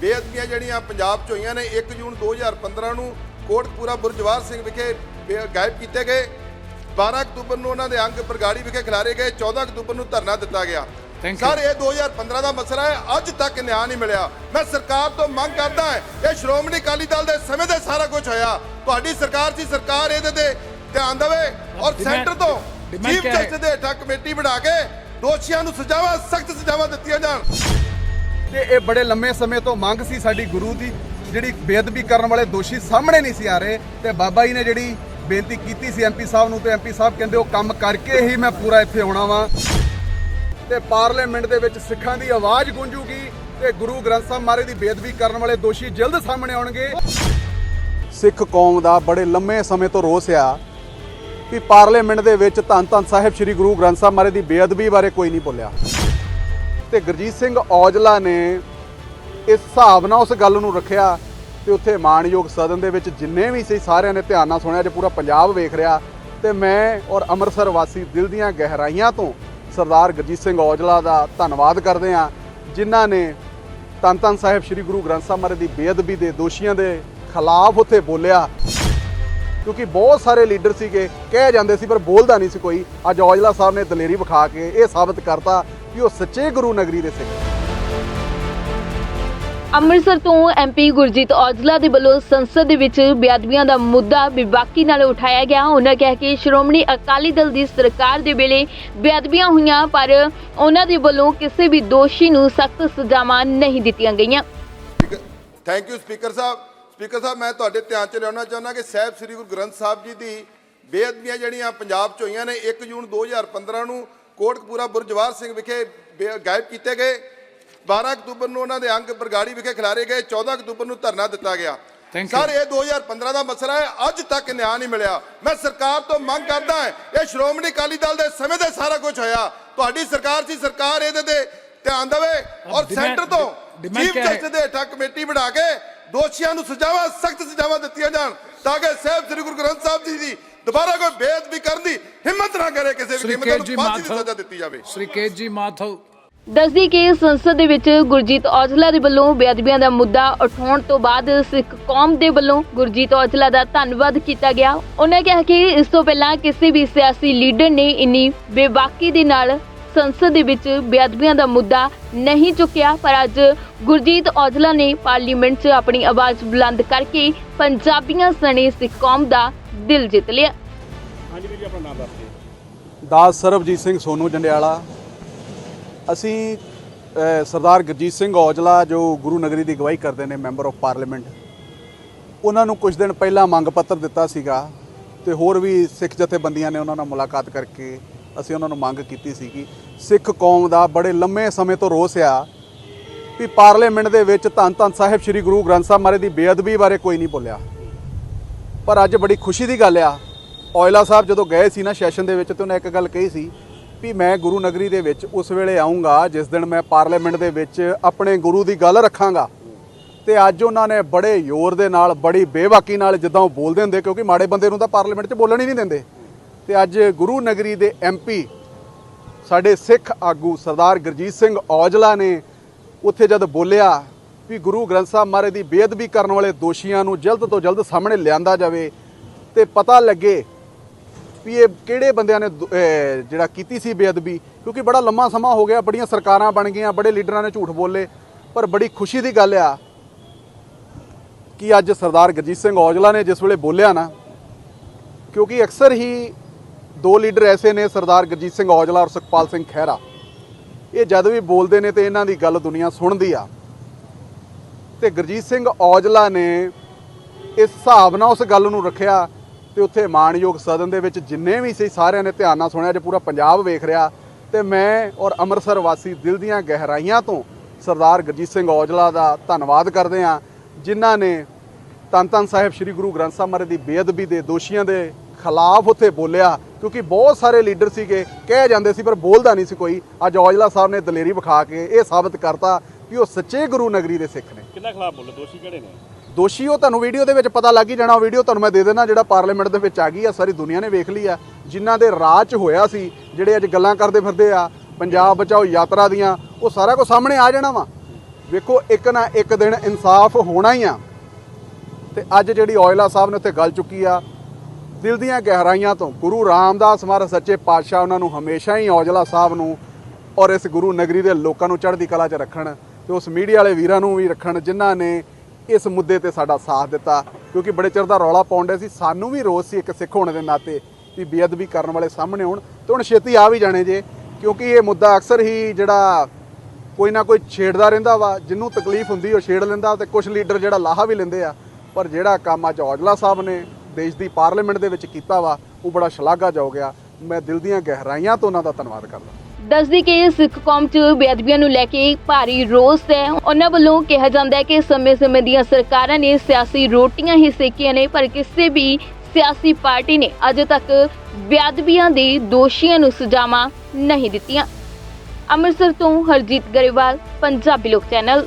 ਬੇਅਦਬੀਆਂ ਜਿਹੜੀਆਂ ਪੰਜਾਬ 'ਚ ਹੋਈਆਂ ਨੇ 1 ਜੂਨ 2015 ਨੂੰ ਕੋਟਕਪੂਰਾ ਬੁਰਜਵਾਰ ਸਿੰਘ ਵਿਖੇ ਗਾਇਬ ਕੀਤੇ ਗਏ। 12 ਅਕਤੂਬਰ ਨੂੰ ਉਹਨਾਂ ਦੇ ਅੰਗ ਬਰਗਾੜੀ ਵਿਖੇ ਖਿਲਾਰੇ ਗਏ 14 ਅਕਤੂਬਰ ਨੂੰ ਧਰਨਾ ਦਿੱਤਾ ਗਿਆ. ਸਰ ਇਹ 2015 ਦਾ ਮਸਲਾ ਹੈ ਅੱਜ ਤੱਕ ਨਿਆਂ ਨਹੀਂ ਮਿਲਿਆ। ਮੈਂ ਸਰਕਾਰ ਤੋਂ ਮੰਗ ਕਰਦਾ ਹਾਂ ਇਹ ਸ਼੍ਰੋਮਣੀ ਅਕਾਲੀ ਦਲ ਦੇ ਸਮੇਂ ਤੇ ਸਾਰਾ ਕੁਝ ਹੋਇਆ। ਤੁਹਾਡੀ ਸਰਕਾਰ ਸੀ ਸਰਕਾਰ ਇਹਦੇ ਤੇ ਧਿਆਨ ਦੇਵੇ ਔਰ ਸੈਂਟਰ ਤੋਂ ਚੀਫ? ਜਸਟਿਸ ਦੇ ਹੇਠਾਂ ਕਮੇਟੀ ਬਣਾ ਕੇ ਦੋਸ਼ੀਆਂ ਨੂੰ ਸਜ਼ਾਵਾਂ ਸਖਤ ਸਜ਼ਾਵਾਂ ਦਿੱਤੀਆਂ ਜਾਣ। ਤੇ ਇਹ ਬੜੇ ਲੰਮੇ ਸਮੇਂ ਤੋਂ ਮੰਗ ਸੀ ਸਾਡੀ ਗੁਰੂ ਦੀ, ਜਿਹੜੀ ਬੇਅਦਬੀ ਕਰਨ ਵਾਲੇ ਦੋਸ਼ੀ ਸਾਹਮਣੇ ਨਹੀਂ ਸੀ ਆ ਰਹੇ। ਤੇ ਬਾਬਾ ਜੀ ਨੇ ਜਿਹੜੀ ਬੇਨਤੀ ਕੀਤੀ ਸੀ ਐਮਪੀ ਸਾਹਿਬ ਨੂੰ, ਤੇ ਐਮਪੀ ਸਾਹਿਬ ਕਹਿੰਦੇ ਉਹ ਕੰਮ ਕਰਕੇ ਹੀ ਮੈਂ ਪੂਰਾ ਇੱਥੇ ਆਉਣਾ ਵਾਂ। ਤੇ ਪਾਰਲੀਮੈਂਟ ਦੇ ਵਿੱਚ ਸਿੱਖਾਂ ਦੀ ਆਵਾਜ਼ ਗੂੰਜੂਗੀ ਤੇ ਗੁਰੂ ਗ੍ਰੰਥ ਸਾਹਿਬ ਮਹਾਰਾਜ ਦੀ ਬੇਅਦਬੀ ਕਰਨ ਵਾਲੇ ਦੋਸ਼ੀ ਜਲਦ ਸਾਹਮਣੇ ਆਉਣਗੇ। ਸਿੱਖ ਕੌਮ ਦਾ ਬੜੇ ਲੰਮੇ ਸਮੇਂ ਤੋਂ ਰੋਸ ਆ ਕਿ ਪਾਰਲੀਮੈਂਟ ਦੇ ਵਿੱਚ ਧੰਨ ਧੰਨ ਸਾਹਿਬ ਸ੍ਰੀ ਗੁਰੂ ਗ੍ਰੰਥ ਸਾਹਿਬ ਮਹਾਰਾਜ ਦੀ ਬੇਅਦਬੀ ਬਾਰੇ ਕੋਈ ਨਹੀਂ ਬੋਲਿਆ। ਤੇ ਗੁਰਜੀਤ ਸਿੰਘ ਔਜਲਾ ਨੇ ਇਸ ਹਿਸਾਬ ਨਾਲ ਉਸ ਗੱਲ ਨੂੰ ਰੱਖਿਆ ਤੇ ਉੱਥੇ ਮਾਣਯੋਗ ਸਦਨ ਦੇ ਵਿੱਚ ਜਿੰਨੇ ਵੀ ਸੀ ਸਾਰਿਆਂ ਨੇ ਧਿਆਨ ਨਾਲ ਸੁਣਿਆ, ਜੇ ਪੂਰਾ ਪੰਜਾਬ ਵੇਖ ਰਿਹਾ। ਤੇ ਮੈਂ ਔਰ ਅੰਮ੍ਰਿਤਸਰ ਵਾਸੀ ਦਿਲ ਦੀਆਂ ਗਹਿਰਾਈਆਂ ਤੋਂ ਸਰਦਾਰ ਗੁਰਜੀਤ ਸਿੰਘ ਔਜਲਾ ਦਾ ਧੰਨਵਾਦ ਕਰਦੇ ਹਾਂ, ਜਿਨ੍ਹਾਂ ਨੇ ਧੰਨ ਧੰਨ ਸਾਹਿਬ ਸ੍ਰੀ ਗੁਰੂ ਗ੍ਰੰਥ ਸਾਹਿਬ ਮਹਾਰਾਜ ਦੀ ਬੇਅਦਬੀ ਦੇ ਦੋਸ਼ੀਆਂ ਦੇ ਖਿਲਾਫ ਉੱਥੇ ਬੋਲਿਆ। ਕਿਉਂਕਿ ਬਹੁਤ ਸਾਰੇ ਲੀਡਰ ਸੀਗੇ, ਕਹਿ ਜਾਂਦੇ ਸੀ, ਪਰ ਬੋਲਦਾ ਨਹੀਂ ਸੀ ਕੋਈ। ਅੱਜ ਔਜਲਾ ਸਾਹਿਬ ਨੇ ਦਲੇਰੀ ਵਿਖਾ ਕੇ ਇਹ ਸਾਬਤ ਕਰਤਾ ਕਿ ਉਹ ਸੱਚੇ ਗੁਰੂ ਨਗਰੀ ਦੇ ਸਿੱਖ। ਅੰਮ੍ਰਿਤਸਰ ਤੋਂ ਐਮਪੀ ਗੁਰਜੀਤ ਔਜਲਾ ਦੇ ਵੱਲੋਂ ਸੰਸਦ ਦੇ ਵਿੱਚ ਬੇਅਦਬੀਆਂ ਦਾ ਮੁੱਦਾ ਬੇਬਾਕੀ ਨਾਲ ਉਠਾਇਆ ਗਿਆ। ਉਹਨਾਂ ਕਹਿ ਕਿ ਸ਼੍ਰੋਮਣੀ ਅਕਾਲੀ ਦਲ ਦੀ ਸਰਕਾਰ ਦੇ ਵੇਲੇ ਬੇਅਦਬੀਆਂ ਹੋਈਆਂ ਪਰ ਉਹਨਾਂ ਦੇ ਵੱਲੋਂ ਕਿਸੇ ਵੀ ਦੋਸ਼ੀ ਨੂੰ ਸਖਤ ਸਜ਼ਾਵਾਂ ਨਹੀਂ ਦਿੱਤੀਆਂ ਗਈਆਂ। ਥੈਂਕ ਯੂ ਸਪੀਕਰ ਸਾਹਿਬ। ਸਪੀਕਰ ਸਾਹਿਬ ਮੈਂ ਤੁਹਾਡੇ ਧਿਆਨ 'ਚ ਲਿਆਉਣਾ ਚਾਹੁੰਦਾ ਕਿ ਸਾਹਿਬ ਸ੍ਰੀ ਗੁਰੂ ਗ੍ਰੰਥ ਸਾਹਿਬ ਜੀ ਦੀ ਬੇਅਦਬੀਆਂ ਜਿਹੜੀਆਂ ਪੰਜਾਬ 'ਚ ਹੋਈਆਂ ਨੇ 1 ਜੂਨ 2015 ਨੂੰ ਕੋਟਕਪੂਰਾ ਬੁਰਜਵਾਰ ਸਿੰਘ ਵਿਖੇ ਗਾਇਬ ਕੀਤੇ ਗਏ। 12 ਅਕਤੂਬਰ ਨੂੰ ਉਹਨਾਂ ਦੇ ਅੰਗ ਬਰਗਾੜੀ ਵਿਖੇ ਖਿਲਾਰੇ ਗਏ। 14 ਅਕਤੂਬਰ ਨੂੰ ਧਰਨਾ ਦਿੱਤਾ ਗਿਆ. ਸਰ ਇਹ 2015 ਦਾ ਮਸਲਾ ਹੈ। ਅੱਜ ਤੱਕ ਨਿਆਂ ਨਹੀਂ ਮਿਲਿਆ। ਮੈਂ ਸਰਕਾਰ ਤੋਂ ਮੰਗ ਕਰਦਾ ਹਾਂ ਇਹ ਸ਼੍ਰੋਮਣੀ ਅਕਾਲੀ ਦਲ ਦੇ ਸਮੇਂ ਤੇ ਸਾਰਾ ਕੁਝ ਹੋਇਆ। ਤੁਹਾਡੀ ਸਰਕਾਰ ਸੀ ਸਰਕਾਰ ਇਹਦੇ ਤੇ ਧਿਆਨ ਦੇਵੇ ਔਰ ਸੈਂਟਰ ਤੋਂ ਚੀਫ? ਜਸਟਿਸ ਦੇ ਹੇਠਾਂ ਕਮੇਟੀ ਬਣਾ ਕੇ ਦੋਸ਼ੀਆਂ ਨੂੰ ਸਜ਼ਾਵਾਂ ਸਖਤ ਸਜ਼ਾਵਾਂ ਦਿੱਤੀਆਂ ਜਾਣ ਤਾਂ ਕਿ ਸਾਹਿਬ ਸ੍ਰੀ ਗੁਰੂ ਗ੍ਰੰਥ ਸਾਹਿਬ ਜੀ ਦੀ ਦੁਬਾਰਾ ਕੋਈ ਬੇਅਦਬੀ ਕਰਨ ਦੀ ਹਿੰਮਤ ਨਾ ਕਰੇ ਕਿਸੇ ਵੀ ਕੀਮਤ ਨੂੰ ਫਾਂਸੀ ਦੀ ਸਜ਼ਾ ਦਿੱਤੀ ਜਾਵੇ। ਸ਼੍ਰੀ ਕੇਜੀ ਮਾਥੋ ਦੱਸਦੀ ਕਿ ਸੰਸਦ ਦੇ ਵਿੱਚ ਗੁਰਜੀਤ ਔਜਲਾ ਦੇ ਵੱਲੋਂ ਬੇਅਦਬੀਆਂ ਦਾ ਮੁੱਦਾ ਉਠਾਉਣ ਤੋਂ ਬਾਅਦ ਸਿੱਖ ਕੌਮ ਦੇ ਵੱਲੋਂ ਗੁਰਜੀਤ ਔਜਲਾ ਦਾ ਧੰਨਵਾਦ ਕੀਤਾ ਗਿਆ। ਉਹਨਾਂ ਕਿਹਾ ਕਿ ਇਸ ਤੋਂ ਪਹਿਲਾਂ ਕਿਸੇ ਵੀ ਸਿਆਸੀ ਲੀਡਰ ਨੇ ਇੰਨੀ ਬੇਬਾਕੀ ਦੇ ਨਾਲ ਸੰਸਦ ਦੇ ਵਿੱਚ ਬੇਅਦਬੀਆਂ ਦਾ ਮੁੱਦਾ ਨਹੀਂ ਚੁੱਕਿਆ ਪਰ ਅੱਜ ਗੁਰਜੀਤ ਔਜਲਾ ਨੇ ਪਾਰਲੀਮੈਂਟ 'ਚ ਆਪਣੀ ਆਵਾਜ਼ ਬੁਲੰਦ ਕਰਕੇ ਪੰਜਾਬੀਆਂ ਸਣੇ ਸਿੱਖ ਕੌਮ ਦਾ ਦਿਲ ਜਿੱਤ ਲਿਆ। ਦਾਸ ਸਰਬਜੀਤ ਸਿੰਘ ਸੋਨੂ ਜੰਡਿਆਲਾ। ਅਸੀਂ ਅ, ਸਰਦਾਰ ਗੁਰਜੀਤ ਸਿੰਘ ਔਜਲਾ ਜੋ ਗੁਰੂ ਨਗਰੀ ਦੀ ਅਗਵਾਈ ਕਰਦੇ ਨੇ ਮੈਂਬਰ ਆਫ ਪਾਰਲੀਮੈਂਟ ਉਹਨਾਂ ਨੂੰ ਕੁਝ ਦਿਨ ਪਹਿਲਾਂ ਮੰਗ ਪੱਤਰ ਦਿੱਤਾ ਸੀਗਾ ਤੇ ਹੋਰ ਵੀ ਸਿੱਖ ਜਥੇਬੰਦੀਆਂ ਨੇ ਉਹਨਾਂ ਨਾਲ ਮੁਲਾਕਾਤ ਕਰਕੇ ਅਸੀਂ ਉਹਨਾਂ ਨੂੰ ਮੰਗ ਕੀਤੀ ਸੀ ਕਿ ਸਿੱਖ ਕੌਮ ਦਾ ਬੜੇ ਲੰਮੇ ਸਮੇਂ ਤੋਂ ਰੋਸ ਆ ਵੀ ਪਾਰਲੀਮੈਂਟ ਦੇ ਵਿੱਚ ਧੰਨ ਧੰਨ ਸਾਹਿਬ ਸ੍ਰੀ ਗੁਰੂ ਗ੍ਰੰਥ ਸਾਹਿਬ ਮਹਾਰਾਜ ਦੀ ਬੇਅਦਬੀ ਬਾਰੇ ਕੋਈ ਨਹੀਂ ਬੋਲਿਆ। ਪਰ ਅੱਜ ਬੜੀ ਖੁਸ਼ੀ ਦੀ ਗੱਲ ਆ। ਔਜਲਾ ਸਾਹਿਬ ਜਦੋਂ ਗਏ ਸੀ ਨਾ ਸੈਸ਼ਨ ਦੇ ਵਿੱਚ ਤੇ ਉਹਨੇ ਇੱਕ ਗੱਲ ਕਹੀ ਸੀ ਵੀ ਮੈਂ ਗੁਰੂ ਨਗਰੀ ਦੇ ਵਿੱਚ ਉਸ ਵੇਲੇ ਆਉਂਗਾ ਜਿਸ ਦਿਨ ਮੈਂ ਪਾਰਲੀਮੈਂਟ ਦੇ ਵਿੱਚ ਆਪਣੇ ਗੁਰੂ ਦੀ ਗੱਲ ਰੱਖਾਂਗਾ। ਤੇ ਅੱਜ ਉਹਨਾਂ ਨੇ ਬੜੇ ਜ਼ੋਰ ਦੇ ਨਾਲ, ਬੜੀ ਬੇਬਾਕੀ ਨਾਲ ਜਿੱਦਾਂ ਉਹ ਬੋਲਦੇ ਹੁੰਦੇ, ਕਿਉਂਕਿ ਮਾੜੇ ਬੰਦੇ ਨੂੰ ਤਾਂ ਪਾਰਲੀਮੈਂਟ 'ਚ ਬੋਲਣ ਹੀ ਨਹੀਂ ਦਿੰਦੇ। ਤੇ ਅੱਜ ਗੁਰੂ ਨਗਰੀ ਦੇ ਐਮਪੀ ਸਾਡੇ ਸਿੱਖ ਆਗੂ ਸਰਦਾਰ ਗੁਰਜੀਤ ਸਿੰਘ ਔਜਲਾ ਨੇ ਉੱਥੇ ਜਦ ਬੋਲਿਆ ਵੀ ਗੁਰੂ ਗ੍ਰੰਥ ਸਾਹਿਬ ਮਹਾਰਾਜ ਦੀ ਬੇਅਦਬੀ ਕਰਨ ਵਾਲੇ ਦੋਸ਼ੀਆਂ ਨੂੰ ਜਲਦ ਤੋਂ ਜਲਦ ਸਾਹਮਣੇ ਲਿਆਂਦਾ ਜਾਵੇ ਤੇ ਪਤਾ ਲੱਗੇ ਵੀ ਇਹ ਕਿਹੜੇ ਬੰਦਿਆਂ ਨੇ ਦੁ- ਜਿਹੜਾ ਕੀਤੀ ਸੀ ਬੇਅਦਬੀ, ਕਿਉਂਕਿ ਬੜਾ ਲੰਮਾ ਸਮਾਂ ਹੋ ਗਿਆ, ਬੜੀਆਂ ਸਰਕਾਰਾਂ ਬਣ ਗਈਆਂ, ਬੜੇ ਲੀਡਰਾਂ ਨੇ ਝੂਠ ਬੋਲੇ, ਪਰ ਬੜੀ ਖੁਸ਼ੀ ਦੀ ਗੱਲ ਆ ਕਿ ਅੱਜ ਸਰਦਾਰ ਗੁਰਜੀਤ ਸਿੰਘ ਔਜਲਾ ਨੇ ਜਿਸ ਵੇਲੇ ਬੋਲਿਆ ਨਾ, ਕਿਉਂਕਿ ਅਕਸਰ ਹੀ ਦੋ ਲੀਡਰ ਐਸੇ ਨੇ, ਸਰਦਾਰ ਗੁਰਜੀਤ ਸਿੰਘ ਔਜਲਾ ਔਰ ਸੁਖਪਾਲ ਸਿੰਘ ਖਹਿਰਾ। ਇਹ ਜਦ ਵੀ ਬੋਲਦੇ ਨੇ ਤੇ ਇਹਨਾਂ ਦੀ ਗੱਲ ਦੁਨੀਆ ਸੁਣਦੀ ਆ। ਤੇ ਗੁਰਜੀਤ ਸਿੰਘ ਔਜਲਾ ਨੇ ਇਸ ਹਿਸਾਬ ਨਾਲ ਉਸ ਗੱਲ ਨੂੰ ਰੱਖਿਆ ਤੇ ਉੱਥੇ ਮਾਣਯੋਗ ਸਦਨ ਦੇ ਵਿੱਚ ਜਿੰਨੇ ਵੀ ਸੀ ਸਾਰਿਆਂ ਨੇ ਧਿਆਨ ਨਾਲ ਸੁਣਿਆ, ਜੇ ਪੂਰਾ ਪੰਜਾਬ ਵੇਖ ਰਿਹਾ। ਤੇ ਮੈਂ ਔਰ ਅੰਮ੍ਰਿਤਸਰ ਵਾਸੀ ਦਿਲ ਦੀਆਂ ਗਹਿਰਾਈਆਂ ਤੋਂ ਸਰਦਾਰ ਗੁਰਜੀਤ ਸਿੰਘ ਔਜਲਾ ਦਾ ਧੰਨਵਾਦ ਕਰਦੇ ਹਾਂ, ਜਿਨ੍ਹਾਂ ਨੇ ਧੰਨ ਧੰਨ ਸਾਹਿਬ ਸ੍ਰੀ ਗੁਰੂ ਗ੍ਰੰਥ ਸਾਹਿਬ ਮਹਾਰਾਜ ਦੀ ਬੇਅਦਬੀ ਦੇ ਦੋਸ਼ੀਆਂ ਦੇ ਖਿਲਾਫ ਉੱਥੇ ਬੋਲਿਆ, ਕਿਉਂਕਿ ਬਹੁਤ ਸਾਰੇ ਲੀਡਰ ਸੀਗੇ, ਕਹਿ ਜਾਂਦੇ ਸੀ ਪਰ ਬੋਲਦਾ ਨਹੀਂ ਸੀ ਕੋਈ। ਅੱਜ ਔਜਲਾ ਸਾਹਿਬ ਨੇ ਦਲੇਰੀ ਵਿਖਾ ਕੇ ਇਹ ਸਾਬਤ ਕਰਤਾ ਕਿ ਉਹ ਸੱਚੇ ਗੁਰੂ ਨਗਰੀ ਦੇ ਸਿੱਖ ਨੇ। ਕਿੰਨਾ ਖਿਲਾਫ ਬੋਲੋ? ਦੋਸ਼ੀ ਕਿਹੜੇ ਨੇ? ਦੋਸ਼ੀ ਉਹ ਤੁਹਾਨੂੰ ਵੀਡੀਓ ਦੇ ਵਿੱਚ ਪਤਾ ਲੱਗ ਹੀ ਜਾਣਾ ਉਹ ਵੀਡੀਓ ਤੁਹਾਨੂੰ ਮੈਂ ਦੇ ਦੇਣਾ ਜਿਹੜਾ ਪਾਰਲੀਮੈਂਟ ਦੇ ਵਿੱਚ ਆ ਗਈ ਆ ਸਾਰੀ ਦੁਨੀਆ ਨੇ ਵੇਖ ਲਈ ਆ ਜਿਨ੍ਹਾਂ ਦੇ ਰਾਹ 'ਚ ਹੋਇਆ ਸੀ ਜਿਹੜੇ ਅੱਜ ਗੱਲਾਂ ਕਰਦੇ ਫਿਰਦੇ ਆ ਪੰਜਾਬ ਬਚਾਓ ਯਾਤਰਾ ਦੀਆਂ ਉਹ ਸਾਰਾ ਕੁਝ ਸਾਹਮਣੇ ਆ ਜਾਣਾ ਵਾ। ਵੇਖੋ ਇੱਕ ਨਾ ਇੱਕ ਦਿਨ ਇਨਸਾਫ ਹੋਣਾ ਹੀ ਆ। ਤੇ ਅੱਜ ਜਿਹੜੀ ਔਜਲਾ ਸਾਹਿਬ ਨੇ ਉੱਥੇ ਗੱਲ ਚੁੱਕੀ ਆ ਦਿਲ ਦੀਆਂ ਗਹਿਰਾਈਆਂ ਤੋਂ ਗੁਰੂ ਰਾਮਦਾਸ ਮਹਾਰਾਜ ਸੱਚੇ ਪਾਤਸ਼ਾਹ ਉਹਨਾਂ ਨੂੰ ਹਮੇਸ਼ਾ ਹੀ ਔਜਲਾ ਸਾਹਿਬ ਨੂੰ ਔਰ ਇਸ ਗੁਰੂ ਨਗਰੀ ਦੇ ਲੋਕਾਂ ਨੂੰ ਚੜ੍ਹਦੀ ਕਲਾ 'ਚ ਰੱਖਣ ਤੇ ਉਸ ਮੀਡੀਆ ਵਾਲੇ ਵੀਰਾਂ ਨੂੰ ਵੀ ਰੱਖਣ ਜਿਨ੍ਹਾਂ ਨੇ ਇਸ ਮੁੱਦੇ ਤੇ ਸਾਡਾ ਸਾਥ ਦਿੱਤਾ। ਕਿਉਂਕਿ ਬੜੇ ਚਿਰ ਦਾ ਰੌਲਾ ਪਾਉਂਦੇ ਸੀ, ਸਾਨੂੰ ਵੀ ਰੋਸ ਸੀ ਇੱਕ ਸਿੱਖ ਹੋਣ ਦੇ ਨਾਤੇ ਵੀ ਬੇਅਦਬੀ ਕਰਨ ਵਾਲੇ ਸਾਹਮਣੇ ਆਉਣ। ਤੇ ਹੁਣ ਛੇਤੀ ਆ ਵੀ ਜਾਣੇ ਜੇ, ਕਿਉਂਕਿ ਇਹ ਮੁੱਦਾ ਅਕਸਰ ਹੀ ਜਿਹੜਾ ਕੋਈ ਨਾ ਕੋਈ ਛੇੜਦਾ ਰਹਿੰਦਾ ਵਾ ਜਿਹਨੂੰ ਤਕਲੀਫ ਹੁੰਦੀ ਉਹ ਛੇੜ ਲੈਂਦਾ ਤੇ ਕੁਝ ਲੀਡਰ ਜਿਹੜਾ ਲਾਹਾ ਵੀ ਲੈਂਦੇ ਆ। ਪਰ ਜਿਹੜਾ ਕੰਮ ਅੱਜ ਔਜਲਾ ਸਾਹਿਬ ਨੇ ਦੇਸ਼ ਦੀ ਪਾਰਲੀਮੈਂਟ ਦੇ ਵਿੱਚ ਕੀਤਾ ਵਾ, ਉਹ ਬੜਾ ਸ਼ਲਾਘਾਯੋਗ ਆ। ਮੈਂ ਦਿਲ ਦੀਆਂ ਗਹਿਰਾਈਆਂ ਤੋਂ ਉਹਨਾਂ ਦਾ ਧੰਨਵਾਦ ਕਰਦਾ। ਦੱਸਦੀ ਕਿ ਸਿੱਖ ਕੌਮ 'ਚ ਬੇਅਦਬੀਆਂ ਨੂੰ ਲੈ ਕੇ ਭਾਰੀ ਰੋਸ ਹੈ। ਉਹਨਾਂ ਵੱਲੋਂ ਕਿਹਾ ਜਾਂਦਾ ਹੈ ਕਿ ਸਮੇਂ-ਸਮੇਂ ਦੀਆਂ ਸਰਕਾਰਾਂ ਨੇ ਸਿਆਸੀ ਰੋਟੀਆਂ ਹੀ ਸੇਕੀਆਂ ਨੇ, ਪਰ ਕਿਸੇ ਵੀ ਸਿਆਸੀ ਪਾਰਟੀ ਨੇ ਅਜੇ ਤੱਕ ਬੇਅਦਬੀਆਂ ਦੇ ਦੋਸ਼ੀਆਂ ਨੂੰ ਸਜ਼ਾਵਾਂ ਨਹੀਂ ਦਿੱਤੀਆਂ। ਅੰਮ੍ਰਿਤਸਰ ਤੋਂ ਹਰਜੀਤ ਗਰੇਵਾਲ, ਪੰਜਾਬੀ ਲੋਕ ਚੈਨਲ।